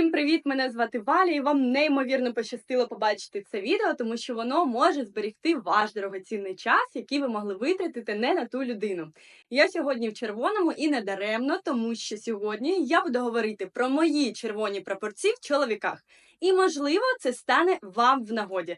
Всім привіт! Мене звати Валя, і вам неймовірно пощастило побачити це відео, тому що воно може зберегти ваш дорогоцінний час, який ви могли витратити не на ту людину. Я сьогодні в червоному і не даремно, тому що сьогодні я буду говорити про мої червоні прапорці в чоловіках. І можливо, це стане вам в нагоді.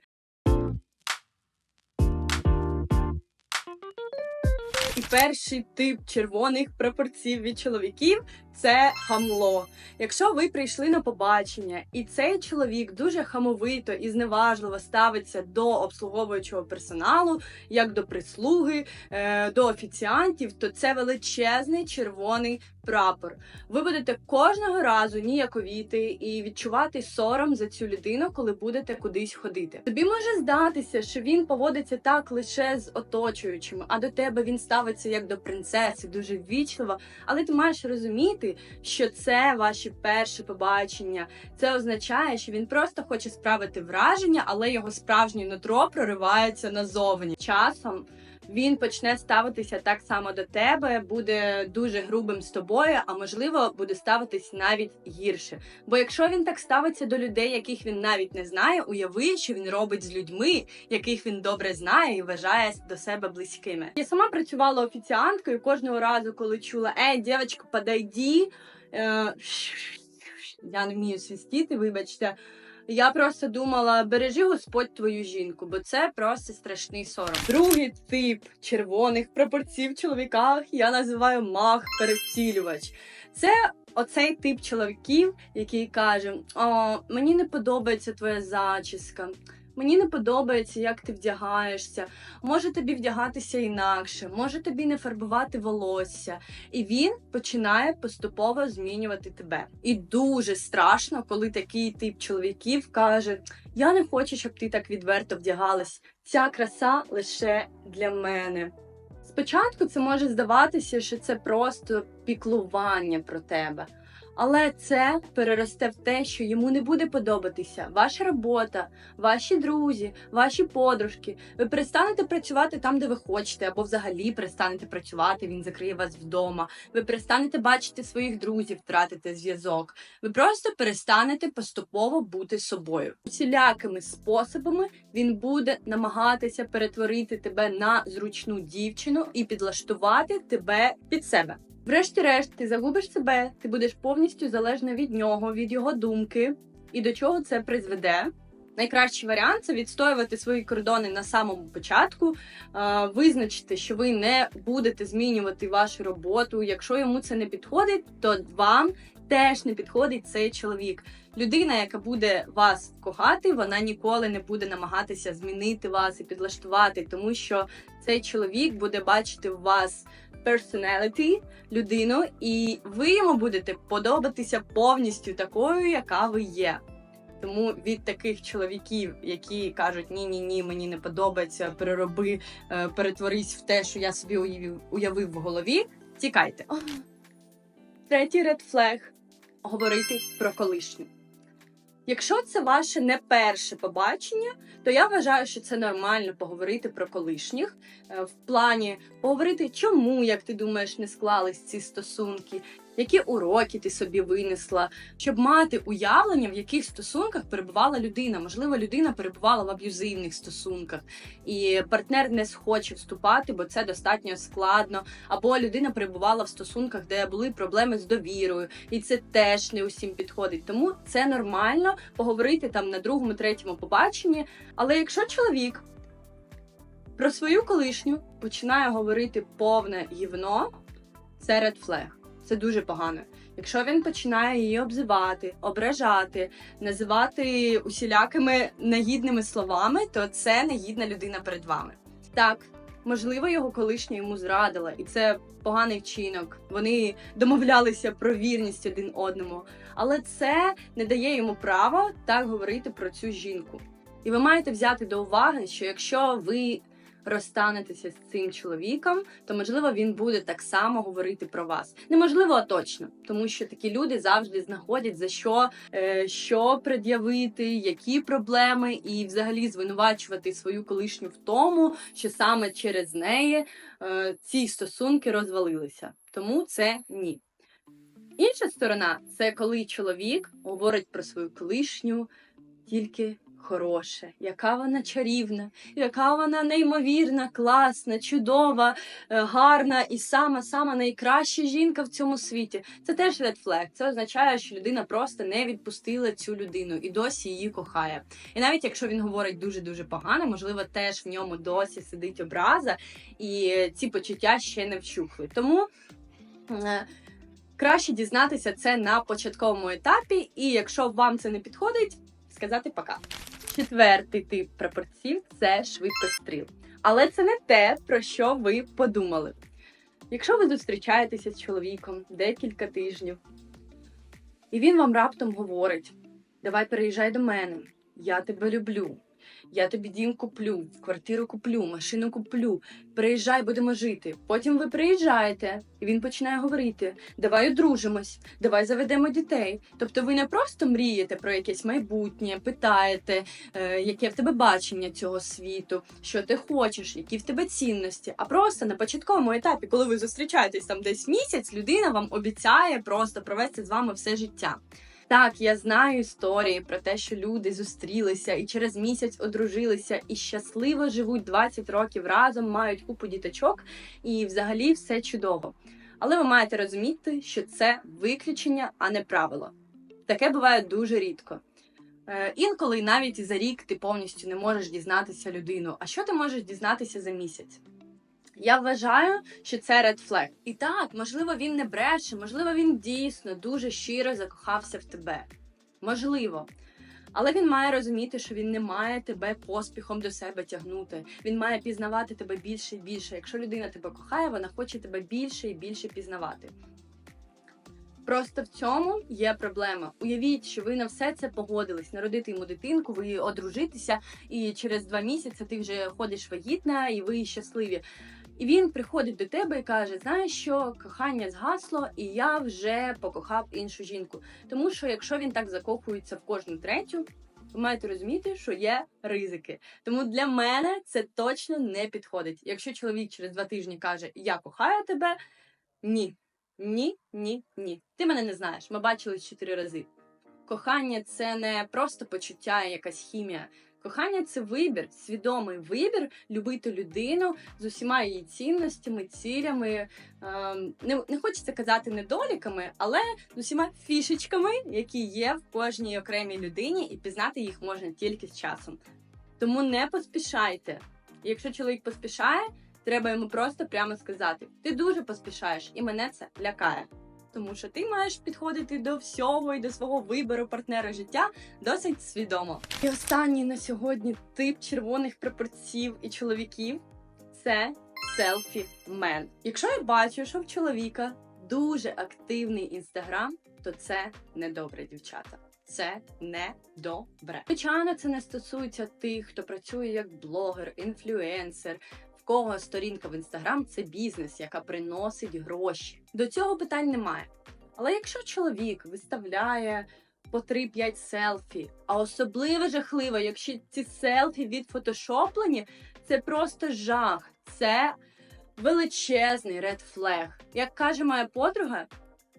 І перший тип червоних прапорців від чоловіків це хамло. Якщо ви прийшли на побачення, і цей чоловік дуже хамовито і зневажливо ставиться до обслуговуючого персоналу, як до прислуги, е, до офіціантів, то це величезний червоний прапор. Ви будете кожного разу ніяковіти і відчувати сором за цю людину, коли будете кудись ходити. Тобі може здатися, що він поводиться так лише з оточуючими, а до тебе він ставиться як до принцеси, дуже ввічливо. Але ти маєш розуміти, що це ваші перші побачення. Це означає, що він просто хоче справити враження, але його справжнє нутро проривається назовні. Часом він почне ставитися так само до тебе, буде дуже грубим з тобою, а можливо, буде ставитись навіть гірше. Бо якщо він так ставиться до людей, яких він навіть не знає, уяви, що він робить з людьми, яких він добре знає і вважає до себе близькими. Я сама працювала офіціанткою кожного разу, коли чула Ей, дівчинка, подойди. Е, Я не вмію свистіти, вибачте. Я просто думала, бережи Господь твою жінку, бо це просто страшний сором. Другий тип червоних прапорців в чоловіках я називаю мах перевтілювач. Це оцей тип чоловіків, який каже: О, мені не подобається твоя зачіска. Мені не подобається, як ти вдягаєшся. Може тобі вдягатися інакше, може тобі не фарбувати волосся. І він починає поступово змінювати тебе. І дуже страшно, коли такий тип чоловіків каже: Я не хочу, щоб ти так відверто вдягалась. Ця краса лише для мене. Спочатку це може здаватися, що це просто піклування про тебе. Але це переросте в те, що йому не буде подобатися ваша робота, ваші друзі, ваші подружки. Ви перестанете працювати там, де ви хочете, або взагалі перестанете працювати. Він закриє вас вдома. Ви перестанете бачити своїх друзів, втратите зв'язок. Ви просто перестанете поступово бути собою. Усілякими способами він буде намагатися перетворити тебе на зручну дівчину і підлаштувати тебе під себе. Врешті-решт, ти загубиш себе, ти будеш повністю залежна від нього, від його думки, і до чого це призведе. Найкращий варіант це відстоювати свої кордони на самому початку, визначити, що ви не будете змінювати вашу роботу. Якщо йому це не підходить, то вам теж не підходить цей чоловік. Людина, яка буде вас кохати, вона ніколи не буде намагатися змінити вас і підлаштувати, тому що цей чоловік буде бачити в вас personality, людину, і ви йому будете подобатися повністю такою, яка ви є. Тому від таких чоловіків, які кажуть ні, ні, ні, мені не подобається, перероби, е, перетворись в те, що я собі уявив, уявив в голові. Тікайте. Третій ред флег говорити про колишню. Якщо це ваше не перше побачення, то я вважаю, що це нормально поговорити про колишніх е, в плані поговорити, чому, як ти думаєш, не склались ці стосунки, які уроки ти собі винесла, щоб мати уявлення, в яких стосунках перебувала людина. Можливо, людина перебувала в аб'юзивних стосунках, і партнер не схоче вступати, бо це достатньо складно. Або людина перебувала в стосунках, де були проблеми з довірою, і це теж не усім підходить. Тому це нормально поговорити там на другому, третьому побаченні. Але якщо чоловік про свою колишню починає говорити повне гівно, це ред флег. Це дуже погано. Якщо він починає її обзивати, ображати, називати усілякими нагідними словами, то це негідна людина перед вами. Так, можливо, його колишня йому зрадила, і це поганий вчинок. Вони домовлялися про вірність один одному, але це не дає йому права так говорити про цю жінку. І ви маєте взяти до уваги, що якщо ви розстанетеся з цим чоловіком, то можливо він буде так само говорити про вас. Неможливо, а точно, тому що такі люди завжди знаходять за що, е, що пред'явити, які проблеми, і взагалі звинувачувати свою колишню в тому, що саме через неї е, ці стосунки розвалилися. Тому це ні. Інша сторона це коли чоловік говорить про свою колишню тільки хороше, яка вона чарівна, яка вона неймовірна, класна, чудова, е, гарна і сама сама найкраща жінка в цьому світі. Це теж red flag. Це означає, що людина просто не відпустила цю людину і досі її кохає. І навіть якщо він говорить дуже дуже погано, можливо, теж в ньому досі сидить образа, і ці почуття ще не вщухли. Тому. е, Краще дізнатися це на початковому етапі, і якщо вам це не підходить, сказати пока. Четвертий тип прапорців це швидкостріл. Але це не те, про що ви подумали. Якщо ви зустрічаєтеся з чоловіком декілька тижнів, і він вам раптом говорить: Давай переїжджай до мене, я тебе люблю, я тобі дім куплю, квартиру куплю, машину куплю, приїжджай, будемо жити. Потім ви приїжджаєте, і він починає говорити: Давай одружимось, давай заведемо дітей. Тобто ви не просто мрієте про якесь майбутнє, питаєте, е, яке в тебе бачення цього світу, що ти хочеш, які в тебе цінності. А просто на початковому етапі, коли ви зустрічаєтесь там десь місяць, людина вам обіцяє просто провести з вами все життя. Так, я знаю історії про те, що люди зустрілися і через місяць одружилися і щасливо живуть 20 років разом, мають купу діточок, і взагалі все чудово. Але ви маєте розуміти, що це виключення, а не правило. Таке буває дуже рідко. Е, інколи навіть за рік ти повністю не можеш дізнатися людину. А що ти можеш дізнатися за місяць? Я вважаю, що це red flag. І так, можливо, він не бреше, можливо, він дійсно дуже щиро закохався в тебе. Можливо. Але він має розуміти, що він не має тебе поспіхом до себе тягнути. Він має пізнавати тебе більше і більше. Якщо людина тебе кохає, вона хоче тебе більше і більше пізнавати. Просто в цьому є проблема. Уявіть, що ви на все це погодились, народити йому дитинку, ви одружитеся, і через два місяці ти вже ходиш вагітна, і ви щасливі. І він приходить до тебе і каже: Знаєш що, кохання згасло, і я вже покохав іншу жінку. Тому що якщо він так закохується в кожну третю, ви маєте розуміти, що є ризики. Тому для мене це точно не підходить. Якщо чоловік через два тижні каже Я кохаю тебе, ні. Ні, ні, ні. Ти мене не знаєш. Ми бачились чотири рази. Кохання це не просто почуття, якась хімія. Кохання це вибір, свідомий вибір любити людину з усіма її цінностями, цілями. Ем, не, не хочеться казати недоліками, але з усіма фішечками, які є в кожній окремій людині, і пізнати їх можна тільки з часом. Тому не поспішайте. Якщо чоловік поспішає, треба йому просто прямо сказати: ти дуже поспішаєш, і мене це лякає. Тому що ти маєш підходити до всього і до свого вибору партнера життя досить свідомо. І останній на сьогодні тип червоних прапорців і чоловіків це селфі мен. Якщо я бачу, що в чоловіка дуже активний інстаграм, то це недобре, дівчата. Це не добре. Звичайно, це не стосується тих, хто працює як блогер, інфлюенсер, кого сторінка в інстаграм це бізнес, яка приносить гроші. До цього питань немає. Але якщо чоловік виставляє по 3-5 селфі, а особливо жахливо, якщо ці селфі відфотошоплені, це просто жах. Це величезний ред флег. Як каже моя подруга,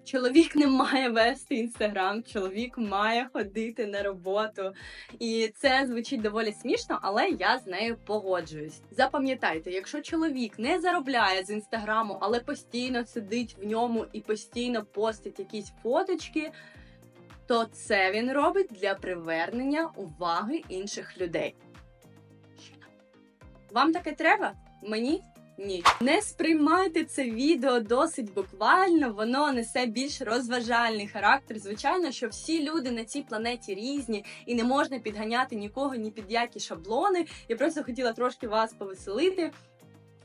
чоловік не має вести інстаграм, чоловік має ходити на роботу. І це звучить доволі смішно, але я з нею погоджуюсь. Запам'ятайте, якщо чоловік не заробляє з інстаграму, але постійно сидить в ньому і постійно постить якісь фоточки. То це він робить для привернення уваги інших людей. Вам таке треба? Мені ні. Не сприймайте це відео досить буквально, воно несе більш розважальний характер. Звичайно, що всі люди на цій планеті різні і не можна підганяти нікого ні під які шаблони. Я просто хотіла трошки вас повеселити.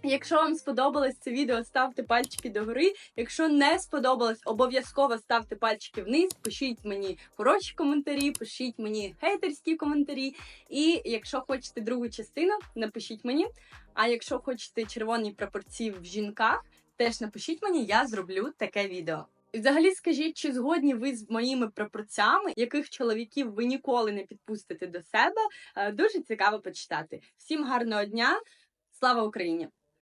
Якщо вам сподобалось це відео, ставте пальчики догори. Якщо не сподобалось, обов'язково ставте пальчики вниз, пишіть мені хороші коментарі, пишіть мені хейтерські коментарі. І якщо хочете другу частину, напишіть мені. А якщо хочете червоні прапорці в жінках, теж напишіть мені, я зроблю таке відео. І взагалі скажіть, чи згодні ви з моїми прапорцями, яких чоловіків ви ніколи не підпустите до себе? Е, Дуже цікаво почитати. Всім гарного дня! Слава Україні!